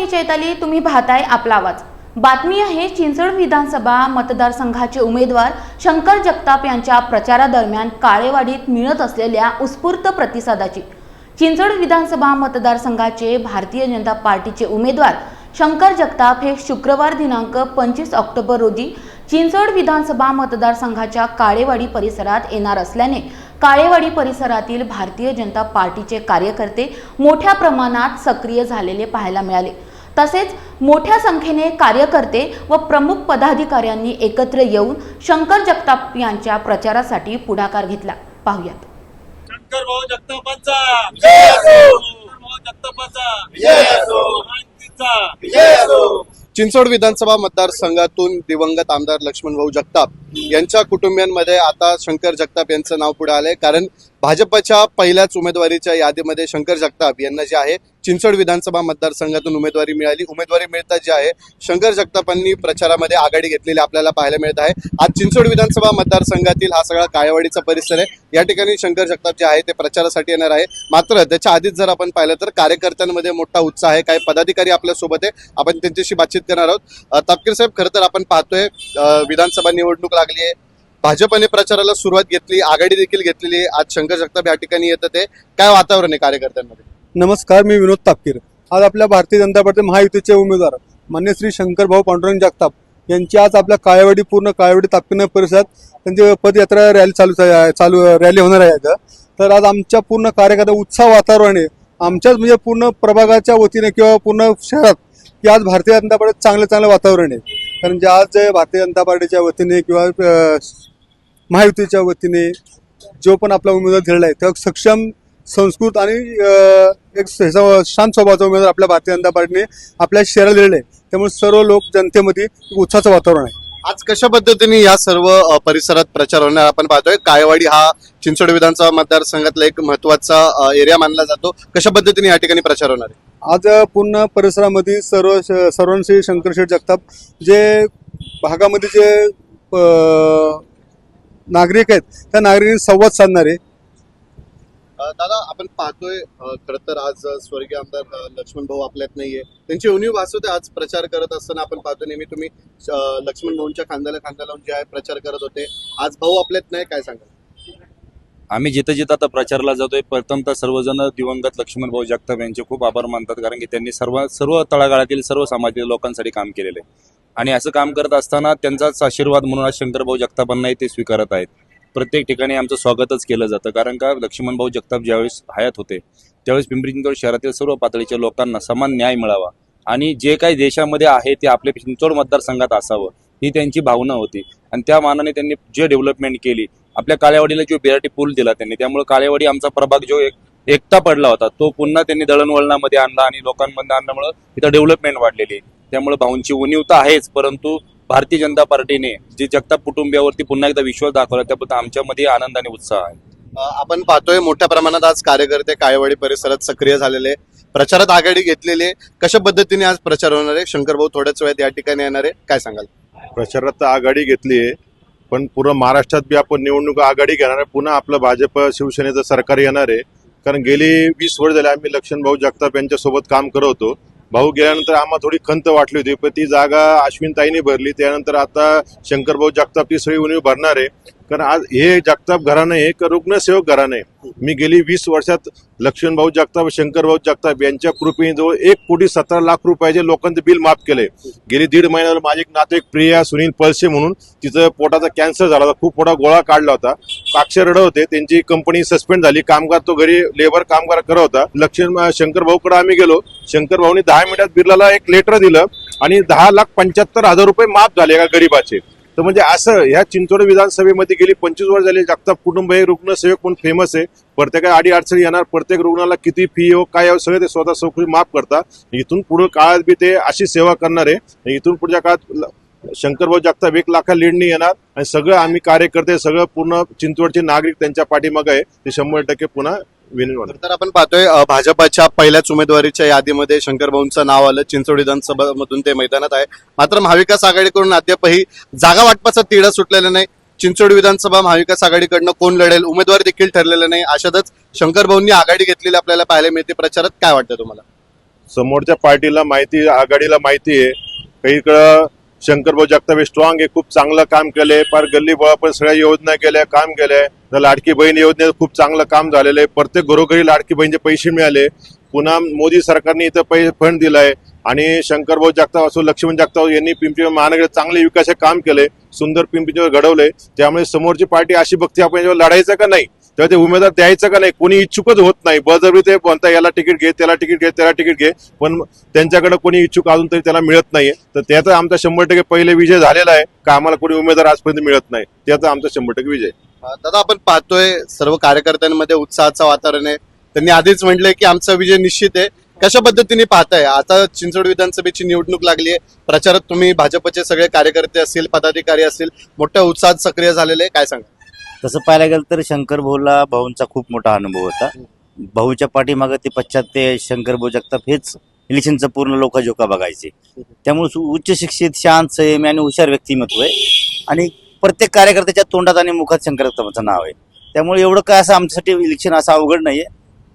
मी चैताली तुम्ही पाहताय आपला आवाज. बातमी आहे चिंचवड विधानसभा मतदारसंघाचे उमेदवार शंकर जगताप यांच्या प्रचारादरम्यान काळेवाडीत मिळत असलेल्या उत्स्फूर्त प्रतिसादाची. चिंचवड विधानसभा मतदारसंघाचे भारतीय जनता पार्टीचे उमेदवार शंकर जगताप हे शुक्रवार दिनांक पंचवीस ऑक्टोबर रोजी चिंचवड विधानसभा मतदारसंघाच्या काळेवाडी परिसरात येणार असल्याने काळेवाडी परिसरातील भारतीय जनता पार्टीचे कार्यकर्ते मोठ्या प्रमाणात सक्रिय झालेले पाहायला मिळाले. तसेच मोठ्या संख्येने कार्यकर्ते व प्रमुख पदाधिकाऱ्यांनी एकत्र येऊन शंकर जगताप यांच्या प्रचारासाठी पुढाकार घेतला. पाहुयात. शंकर भाऊ जगतापांचा. चिंचवड विधानसभा मतदारसंघातून दिवंगत आमदार लक्ष्मण भाऊ जगताप यांच्या कुटुंबियांमध्ये आता शंकर जगताप यांचं नाव पुढे आलंय. कारण भाजपच्या पहिल्याच उमेदवारीच्या यादीमध्ये शंकर जगताप यांना जे आहे चिंचवड विधानसभा मतदारसंघातून उमेदवारी मिळाली. उमेदवारी मिळता जी आहे शंकर जगतापांनी प्रचारामध्ये आघाडी घेतलेली आपल्याला पाहायला मिळत आहे. आज चिंचवड विधानसभा मतदारसंघातील हा सगळा काळेवाडीचा परिसर आहे. या ठिकाणी शंकर जगताप जे आहे ते प्रचारासाठी येणार आहे. मात्र त्याच्या आधीच जर आपण पाहिलं तर कार्यकर्त्यांमध्ये मोठा उत्साह आहे. काही पदाधिकारी आपल्यासोबत आहे. आपण त्यांच्याशी बातचीत करणार आहोत. तापकीर साहेब खरं तर आपण पाहतोय विधानसभा निवडणूक लागली आहे. भाजपने प्रचाराला सुरुवात घेतली आघाडी देखील घेतलेली आहे. आज शंकर जगताप या ठिकाणी येतं ते. काय वातावरण आहे कार्यकर्त्यांमध्ये? नमस्कार मी विनोद तापकीर. आज आपल्या भारतीय जनता पार्टी महायुतीचे उमेदवार मान्य श्री शंकरभाऊ पांडुरंग जगताप यांची आज आपल्या काळेवाडी पूर्ण काळेवाडी तापकीर परिसरात त्यांची पदयात्रा रॅली चालू चालू रॅली होणार आहे तर आज आमच्या पूर्ण कार्यकर्ता उत्साह वातावरण आहे आमच्याच म्हणजे पूर्ण प्रभागाच्या वतीने किंवा पूर्ण शहरात की आज भारतीय जनता पार्टीत चांगलं चांगलं वातावरण आहे. कारण जे आज जे भारतीय जनता पार्टीच्या वतीने किंवा महायुतीच्या वतीने जो पण आपला उमेदवार दिलेला आहे तो सक्षम संस्कृत आणि एक शांत स्वभावाचा उमेदवार आपल्या भारतीय जनता पार्टीने आपल्या शहराला दिलेला आहे. त्यामुळे सर्व लोक जनतेमध्ये एक उत्साहाचं वातावरण आहे. आज कशा पद्धतीने या सर्व परिसरात प्रचार होणार आपण पाहतोय काळेवाडी हा चिंचवड विधानसभा मतदारसंघातला एक महत्त्वाचा एरिया मानला जातो. कशा पद्धतीने या ठिकाणी प्रचार होणार आहे? आज पूर्ण परिसरामध्ये सर्व सर्वांशी शंकरशेठ जगताप जे भागामध्ये जे नागरिक आहेत त्या नागरिकांनी संवाद साधणारे दादा आपण पाहतोय खर तर आज स्वर्गीय आमदार लक्ष्मण भाऊ आपल्यात नाहीये. त्यांची उणीव भासवते आज प्रचार करत असताना आपण पाहतो नेहमी तुम्ही लक्ष्मण भाऊंच्या खांद्याला खांदा लावून जे आहे प्रचार करत होते. आज भाऊ आपल्यात नाही काय सांगा आम्ही जिथं जिथं आता प्रचारला जातोय प्रथमतः सर्वजण दिवंगत लक्ष्मण भाऊ जगताप यांचे खूप आभार मानतात कारण की त्यांनी सर्व सर्व तळागाळातील सर्व समाजातील लोकांसाठी काम केलेले आणि असं काम करत असताना त्यांचाच आशीर्वाद म्हणून आज शंकरभाऊ जगतापांनाही ते स्वीकारत आहेत. प्रत्येक ठिकाणी आमचं स्वागतच केलं जातं. कारण का लक्ष्मण भाऊ जगताप ज्यावेळेस हयात होते त्यावेळेस पिंपरी चिंचवड शहरातील सर्व पातळीच्या लोकांना समान न्याय मिळावा. आणि जे काही देशामध्ये आहे ते आपल्या चिंचवड मतदारसंघात असावं ही त्यांची भावना होती. आणि त्या मानाने त्यांनी जे डेव्हलपमेंट केली आपल्या काळेवाडीला जो बिराटी पूल दिला त्यांनी त्यामुळे काळेवाडी आमचा प्रभाग जो एक एकता पडला होता तो पुन्हा त्यांनी दळणवळणामध्ये आणला आणि लोकांमध्ये आणल्यामुळं तिथं डेव्हलपमेंट वाढलेली आहे. त्यामुळे भाऊंची उणीव तर आहेच परंतु भारतीय जनता पार्टीने जे जगताप कुटुंबियावरती पुन्हा एकदा विश्वास दाखवला त्याबद्दल आमच्यामध्ये आनंद आणि उत्साह आहे. आपण पाहतोय मोठ्या प्रमाणात आज कार्यकर्ते काळेवाडी परिसरात सक्रिय झालेले प्रचारात आघाडी घेतलेली आहे. कशा पद्धतीने आज प्रचार होणार आहे? शंकर भाऊ थोड्याच वेळात या ठिकाणी येणार आहे. काय सांगाल? प्रचारात आघाडी घेतली आहे पण पूर्ण महाराष्ट्रात बी आपण निवडणूक आघाडी घेणार आहे. पुन्हा आपलं भाजप शिवसेनेचं सरकार येणार आहे. कारण गेली वीस वर्ष झाले आम्ही लक्ष्मण भाऊ जगताप यांच्या सोबत काम करत होतो. भाऊ गेल्यानंतर आम्हाला थोडी खंत वाटली होती पण ती जागा अश्विनताईने भरली. त्यानंतर आता शंकरभाऊ जगताप ती सगळी उणीव भरणार आहे. कारण आज हे जगताप घराणं हे एक रुग्णसेवक घराणं आहे मी गेली वीस वर्षात लक्ष्मणभाऊ जगताप शंकरभाऊ जगताप यांच्या कृपेने जवळ एक कोटी सतरा लाख रुपयाचे लोकांचं बिल माफ केले. गेली दीड महिन्यावर माझे एक नातेवाईक प्रिया सुनील पळसे म्हणून तिचं पोटाचा कॅन्सर झाला होता. खूप मोठा गोळा काढला होता. अक्षर रड होते. त्यांची कंपनी सस्पेंड झाली. कामगार तो घरी लेबर कामगार करत होता. लक्ष्मण शंकर भाऊकडे आम्ही गेलो. शंकर भाऊनी दहा मिनिटात बिर्लाला एक लेटर दिलं आणि दहा लाख पंच्याहत्तर हजार रुपये माफ झाले एका गरीबाचे. तर म्हणजे असं ह्या चिंचवड विधानसभेमध्ये गेली पंचवीस वर्ष झाली जगताप कुटुंब हे रुग्णसेवक म्हणून फेमस आहे. प्रत्येका आडी अडचणी येणार प्रत्येक रुग्णाला किती फी हो काय हो सगळे ते स्वतः सौकरी माफ करतात. इथून पुढे काळात बी ते अशी सेवा करणार आहे. इथून पुढच्या काळात शंकरभाऊ जगताप एक लाखा लिडणी येणार. आणि सगळं आम्ही कार्यकर्ते सगळं पूर्ण चिंचवडचे नागरिक त्यांच्या पाठीमागे आहे. ते शंभर टक्के पुन्हा विनंती होणार तर आपण पाहतोय अ, भाजपाच्या पहिल्याच उमेदवारीच्या यादीमध्ये शंकर भाऊंचं नाव आलं चिंचवड विधानसभामधून ते मैदानात आहे. मात्र महाविकास आघाडीकडून अद्यापही जागा वाटपाचा तिढा सुटलेला नाही. चिंचवड विधानसभा महाविकास आघाडीकडनं कोण लढेल उमेदवार देखील ठरलेले नाही. अशातच शंकर भाऊंनी आघाडी घेतलेली आपल्याला पाहायला मिळते. प्रचारात काय वाटतं तुम्हाला? समोरच्या पार्टीला माहिती आघाडीला माहिती आहे. काहीकडं शंकरभाऊ जगताप स्ट्रॉंग आहे खूप चांगलं काम केलंय. फार गल्ली बळा पण सगळ्या योजना केल्या काम केलंय. तर लाडकी बहीण योजनेत खूप चांगलं काम झालेलं आहे. प्रत्येक घरोघरी लाडकी बहीणचे पैसे मिळाले. पुन्हा मोदी सरकारने इथं पैसे फंड दिलाय. आणि शंकरभाऊ जगताप असो लक्ष्मण जगताप यांनी पिंपरी महानगरात चांगले विकासाचे काम केले सुंदर पिंपरी घडवलंय त्यामुळे समोरची पार्टी अशी बघते आपण जेव्हा लढायचं का नाही? तेव्हा ते उमेदवार द्यायचं का नाही? कोणी इच्छुकच होत नाही. बळजबरी ते म्हणता याला तिकीट घे त्याला तिकीट घे त्याला तिकीट घे. पण त्यांच्याकडे कोणी इच्छुक अजून तरी त्याला मिळत नाहीये. तर त्याचा आमचा शंभर टक्के पहिले विजय झालेला आहे का आम्हाला कोणी उमेदवार आजपर्यंत मिळत नाही. त्याचा आमचा शंभर टक्के विजय दादा आपण पाहतोय सर्व कार्यकर्त्यांमध्ये उत्साहाचं वातावरण आहे. त्यांनी आधीच म्हटलंय की आमचा विजय निश्चित आहे. कशा पद्धतीने पाहताय? आता चिंचवड विधानसभेची निवडणूक लागली आहे. प्रचारात तुम्ही भाजपचे सगळे कार्यकर्ते असतील पदाधिकारी असतील मोठ्या उत्साहात सक्रिय झालेले आहे. काय सांगा? तसं पाहायला गेलं तर शंकर भाऊला भाऊंचा खूप मोठा अनुभव होता. भाऊच्या पाठीमागं ते पश्चात ते शंकर भाऊ जगताप हेच इलेक्शनचं पूर्ण लोकाजोका बघायचे. त्यामुळे सु- उच्च शिक्षित शांत संयमी आणि हुशार व्यक्तिमत्व आहे. आणि प्रत्येक कार्यकर्त्याच्या तोंडात आणि मुखात शंकर जगतापाचं नाव आहे. त्यामुळे एवढं काय असं आमच्यासाठी इलेक्शन असं अवघड नाहीये.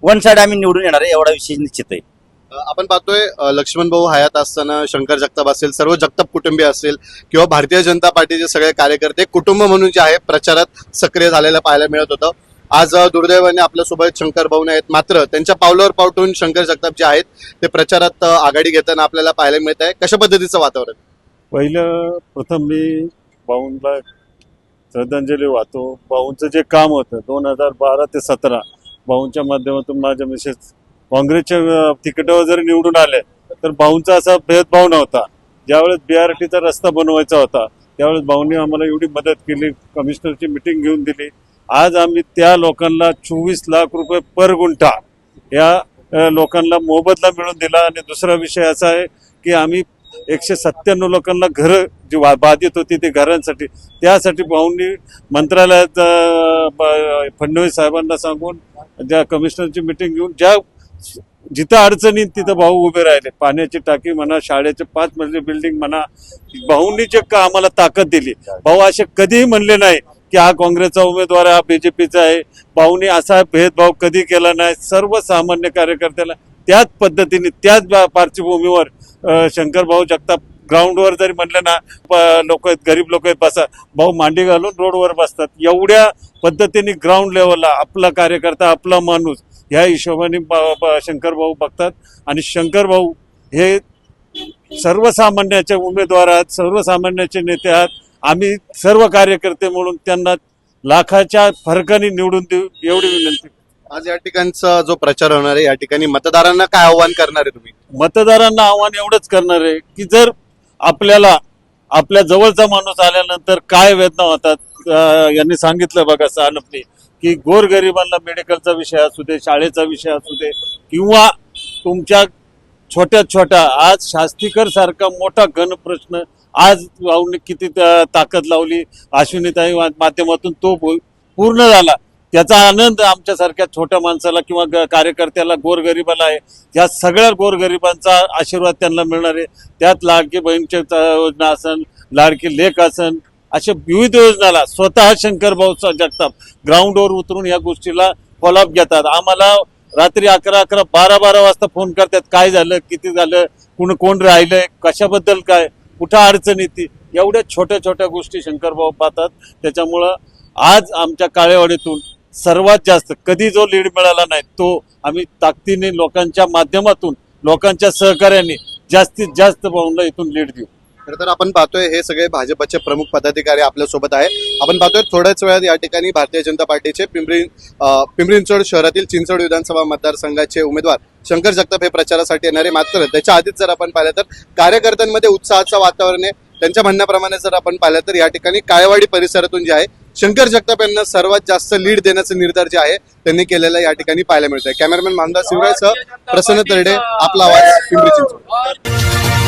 वन साईड आम्ही निवडून येणार आहे एवढा विषय निश्चित आहे. आपण पाहतोय लक्ष्मण भाऊ हयात असताना शंकर जगताप असेल सर्व जगताप कुटुंबीय असेल किंवा भारतीय जनता पार्टीचे सगळे कार्यकर्ते कुटुंब म्हणून जे आहे प्रचारात सक्रिय झालेलं पाहायला मिळत होतं. आज दुर्दैवाने आपल्यासोबत शंकर भाऊ आहेत मात्र त्यांच्या पावलावर पावटून शंकर जगताप जे आहेत ते प्रचारात आघाडी घेताना आपल्याला पाहायला मिळत आहे. कशा पद्धतीचं वातावरण? पहिलं प्रथम मी भाऊंला श्रद्धांजली वाहतो. भाऊंचं जे काम होतं दोन हजार बारा ते सतरा भाऊंच्या माध्यमातून माझ्या मिसेस काँग्रेसच्या अं, तिकिटावर निवडून आले तर भाऊंचा असा भेदभाव नव्हता. ज्यावेळेस बीआरटीचा रस्ता बनवायचा होता त्यावेळेस भाऊंनी आम्हाला एवढी मदत केली कमिशनरची मिटिंग घेऊन दिली. आज आम्ही त्या लोकांना चोवीस लाख रुपये पर गुंठा या लोकांना मोबदला मिळून दिला. आणि दुसरा विषय असा आहे की आम्ही एकशे सत्त्याण्णव लोकांना घरं जी वा- बाधित होती ते घरांसाठी त्यासाठी भाऊंनी मंत्रालयात फडणवीस साहेबांना सांगून ज्या कमिशनरची मिटिंग घेऊन ज्या जिथं अडचणीत तिथं भाऊ उभे राहिले. पाण्याची टाकी म्हणा शाळेचे पाच मजली बिल्डिंग म्हणा भाऊंनी जे का आम्हाला ताकद दिली. भाऊ असे कधीही म्हणले नाही की हा काँग्रेसचा उमेदवार आहे हा बीजेपीचा आहे. भाऊनी असा भेदभाव कधी केला नाही. सर्वसामान्य कार्यकर्त्याला त्याच पद्धतीने त्याच पार्श्वभूमीवर शंकर भाऊ जगताप ग्राउंडवर जरी म्हणलं ना लोक आहेत गरीब लोक आहेत बसा. भाऊ मांडी घालून रोडवर बसतात. एवढ्या पद्धतीने ग्राउंड लेवलला आपला कार्यकर्ता आपला माणूस ह्या हिशोबाने ब- ब- शंकर भाऊ बघतात. आणि शंकर भाऊ हे सर्वसामान्याचे उमेदवार आहेत सर्वसामान्याचे नेते आहेत. आम्ही सर्व कार्यकर्ते म्हणून त्यांना लाखाच्या फरकाने निवडून देऊ एवढी विनंती. आज या ठिकाणचा जो प्रचार होणार आहे या ठिकाणी मतदारांना काय आव्हान करणार आहे तुम्ही? मतदारांना आव्हान एवढंच करणार आहे की जर आपल्याला आपल्या जवळचा माणूस आल्यानंतर काय वेदना होतात यांनी सांगितलं बघा सानपने की गोरगरिबांना मेडिकलचा विषय असू दे शाळेचा विषय असू दे किंवा तुमच्या छोट्या छोट्या आज शास्तीकर सारखा मोठा घन प्रश्न आज किती ताकद लावली अश्विनीताई मा- माध्यमातून तो पूर्ण झाला. त्याचा आनंद आमच्यासारख्या छोट्या माणसाला किंवा ग- कार्यकर्त्याला गोरगरिबाला आहे. या सगळ्या गोरगरिबांचा आशीर्वाद त्यांना मिळणार आहे. त्यात लाडकी बहीणचे योजना असन लाडकी लेख असन अशा विविध योजनाला स्वतः शंकर भाऊ जगताप ग्राउंडवर उतरून या गोष्टीला फॉलोअप घेतात. आम्हाला रात्री अकरा अकरा बारा बारा वाजता फोन करतात काय झालं किती झालं कोण कोण राहिलंय कशाबद्दल काय कुठं अडचण येते एवढ्या छोट्या छोट्या गोष्टी शंकरभाऊ पाहतात. त्याच्यामुळं आज आमच्या काळेवाडीतून सर्वात जास्त कधी जो लीड मिळाला नाही तो आम्ही ताकदीने लोकांच्या माध्यमातून लोकांच्या सहकार्याने जास्तीत जास्त भाऊंना इथून लीड देऊ. खरं तर आपण पाहतोय हे सगळे भाजपचे प्रमुख पदाधिकारी आपल्यासोबत आहे आपण पाहतोय थोड्याच वेळात या ठिकाणी भारतीय जनता पार्टीचे पिंपरी अं, पिंपरी चिंचवड शहरातील चिंचवड विधानसभा मतदारसंघाचे उमेदवार शंकर जगताप हे प्रचारासाठी येणारे. मात्र त्याच्या आधीच जर आपण पाहिलं तर कार्यकर्त्यांमध्ये उत्साहाचं वातावरण आहे. त्यांच्या म्हणण्याप्रमाणे जर आपण पाहिलं तर या ठिकाणी काळेवाडी परिसरातून जे आहे शंकर जगताप यांना सर्वात जास्त लीड देण्याचा निर्धार जे आहे त्यांनी केलेला या ठिकाणी पाहायला मिळत आहे कॅमेरामॅन मानदा शिवरायसह प्रसन्न तरडे आपला आवाज पिंपरी चिंचवड.